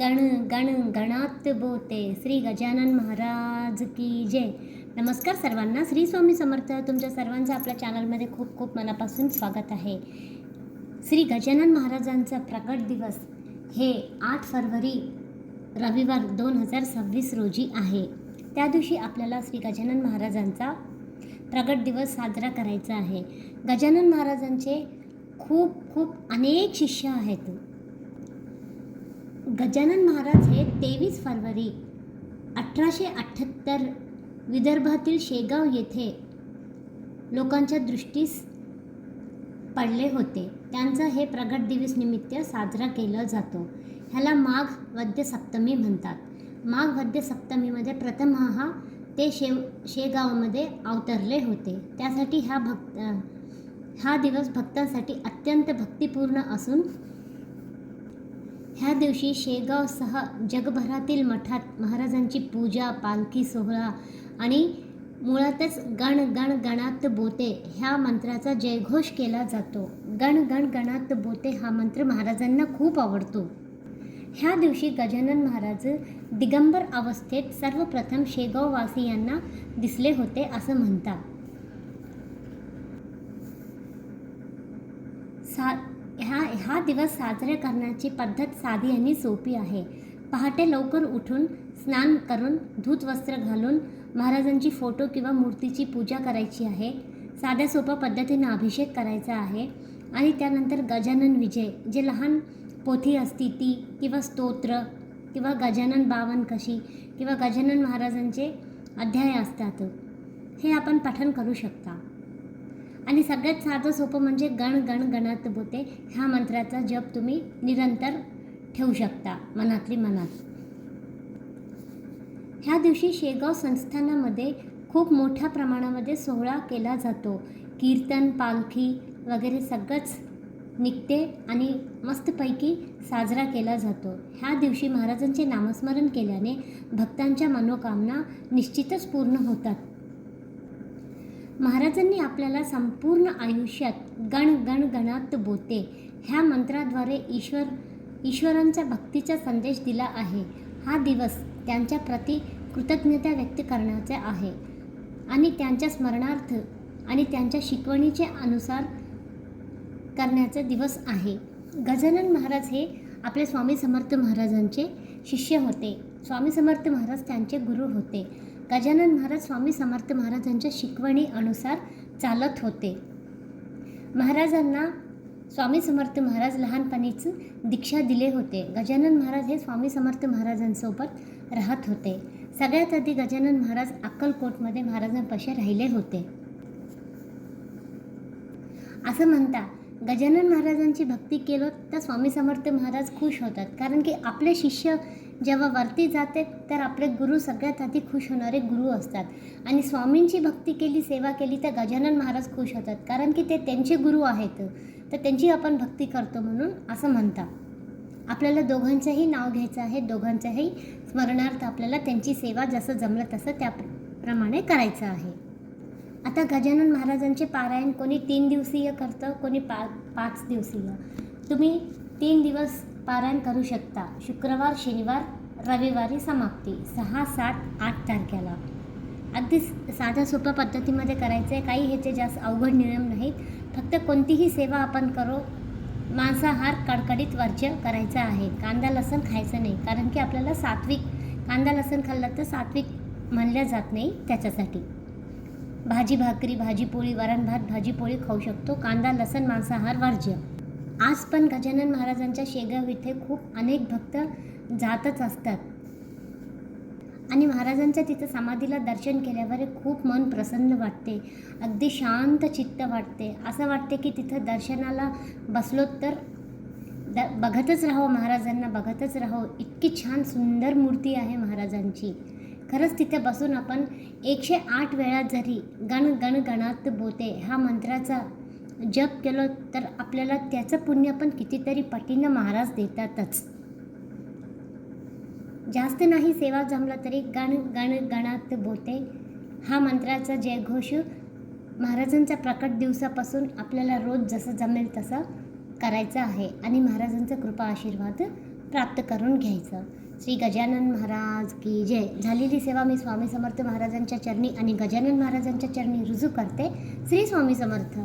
गण गण गणात बोते श्री गजानन महाराज की जय. नमस्कार सर्वांना. श्री स्वामी समर्थ तुमच्या सर्वांचं आपल्या चॅनलमध्ये खूप खूप मनापासून स्वागत आहे. श्री गजानन महाराजांचा प्रकट दिवस हे आठ फरवरी रविवार दोन हजार सव्वीस रोजी आहे. त्या दिवशी आपल्याला श्री गजानन महाराजांचा प्रगट दिवस साजरा करायचा आहे. गजानन महाराजांचे खूप खूप अनेक शिष्य आहेत. गजानन महाराज हे तेवीस फरवरी अठराशे अठ्ठ्याहत्तर विदर्भातील शेगाव येथे लोकांच्या दृष्टीस पडले होते. त्यांचा हे प्रगट दिवस निमित्त साजरा केला जातो. ह्याला माघ वद्य सप्तमी म्हणतात. माघ वद्य सप्तमीमध्ये प्रथम हा ते शेव शेगावमध्ये अवतरले होते. त्यासाठी हा भक्त हा दिवस भक्तांसाठी अत्यंत भक्तिपूर्ण असून ह्या दिवशी शेगावसह जगभरातील मठात महाराजांची पूजा पालखी सोहळा आणि मुळातच गण गण गणात बोते ह्या मंत्राचा जयघोष केला जातो. गण गण गणात बोते हा मंत्र महाराजांना खूप आवडतो. ह्या दिवशी गजानन महाराज दिगंबर अवस्थेत सर्वप्रथम शेगाववासियांना दिसले होते असं म्हणतात. हा दिवस साजरे करण्याची पद्धत साधी आणि सोपी आहे. पहाटे लवकर उठून स्नान करून धूत वस्त्र घालून महाराजांची फोटो किंवा मूर्तीची पूजा करायची आहे. साध्या सोप्या पद्धतीनं अभिषेक करायचा आहे आणि त्यानंतर गजानन विजय जे लहान पोथी असती ती किंवा स्तोत्र किंवा गजानन बावन कशी किंवा गजानन महाराजांचे अध्याय असतात हे आपण पठन करू शकता. आणि सगळ्यात साधं सोपं म्हणजे गण गण गणात बोते ह्या मंत्राचा जप तुम्ही निरंतर ठेवू शकता मनातली मनात. ह्या दिवशी शेगाव संस्थानामध्ये खूप मोठ्या प्रमाणामध्ये सोहळा केला जातो. कीर्तन पालखी वगैरे सगळंच निघते आणि मस्तपैकी साजरा केला जातो. ह्या दिवशी महाराजांचे नामस्मरण केल्याने भक्तांच्या मनोकामना निश्चितच पूर्ण होतात. महाराजांनी आपल्याला संपूर्ण आयुष्यात गण गण गणात बोते. ह्या मंत्राद्वारे ईश्वर ईश्वरांच्या भक्तीचा संदेश दिला आहे. हा दिवस त्यांच्या प्रति कृतज्ञता व्यक्त करण्याचा आहे. आणि त्यांच्या स्मरणार्थ आणि त्यांच्या शिकवणीचे अनुसार करण्याचा दिवस आहे. गजानन महाराज हे आपले स्वामी समर्थ महाराजांचे शिष्य होते. स्वामी समर्थ महाराज त्यांचे गुरु होते. गजानन महाराज स्वामी समर्थ महाराजांच्या शिकवणी अनुसार चालत होते. महाराजांना स्वामी समर्थ महाराज लहानपणीच दीक्षा दिले होते. गजानन महाराज हे स्वामी समर्थ महाराजांसोबत राहत होते. सगळ्यात आधी गजानन महाराज अक्कलकोटमध्ये महाराजांपाशी राहिले होते. असं म्हणता गजानन महाराजांची भक्ती केलं तर स्वामी समर्थ महाराज खुश होतात. कारण की आपले शिष्य जेव्हा वरती जाते तर आपले गुरु सगळ्यात आधी खुश होणारे गुरु असतात. आणि स्वामींची भक्ती केली सेवा केली तर गजानन महाराज खुश होतात. कारण की ते त्यांचे गुरु आहेत. तर त्यांची आपण भक्ती करतो म्हणून असं म्हणतात. आपल्याला दोघांचंही नाव घ्यायचं आहे दोघांच्याही स्मरणार्थ आपल्याला त्यांची सेवा जसं जमलं तसं त्याप्रमाणे करायचं आहे. आता गजानन महाराजांचे पारायण कोणी तीन दिवसीय करतं कोणी पा पाच दिवसीय. तुम्ही तीन दिवस पारायण करू शकता. शुक्रवार शनिवार रविवारी समाप्ती. सहा सात आठ तारखेला. अगदी साध्या सोप्या पद्धतीमध्ये करायचं आहे काही ह्याचे जास्त अवघड नियम नाहीत. फक्त कोणतीही सेवा आपण करो. मांसाहार कडकडीत वर्ज्य करायचा आहे. कांदा लसण खायचं नाही. कारण की आपल्याला सात्विक कांदा लसण खाल्लं तर सात्विक म्हणल्या जात नाही त्याच्यासाठी. भाजी भाकरी भाजी पोळी वरण भात भाजी पोळी खाऊ शकतो. कांदा लसण मांसाहार वर्ज्य. आज पण गजानन महाराजांच्या शेगाव इथे खूप अनेक भक्त जातच असतात. आणि महाराजांच्या तिथं समाधीला दर्शन केल्यावर खूप मन प्रसन्न वाटते. अगदी शांत चित्त वाटते. असं वाटते की तिथं दर्शनाला बसलो तर द बघतच राहो महाराजांना बघतच राहो इतकी छान सुंदर मूर्ती आहे महाराजांची. खरंच तिथे बसून आपण एकशे आठ वेळा जरी गण गण गणात बोते हा मंत्राचा जप केलं तर आपल्याला त्याचं पुण्य पण कितीतरी पटीनं महाराज देतातच. जास्त नाही सेवा जमला तरी गण गण गणात बोते हा मंत्राचा जयघोष महाराजांच्या प्रकट दिवसापासून आपल्याला रोज जसं जमेल तसं करायचं आहे आणि महाराजांचा कृपा आशीर्वाद प्राप्त करून घ्यायचं. श्री गजानन महाराज की जय. झालेली सेवा मी स्वामी समर्थ महाराजांच्या चरणी आणि गजानन महाराजांच्या चरणी रुजू करते. श्री स्वामी समर्थ.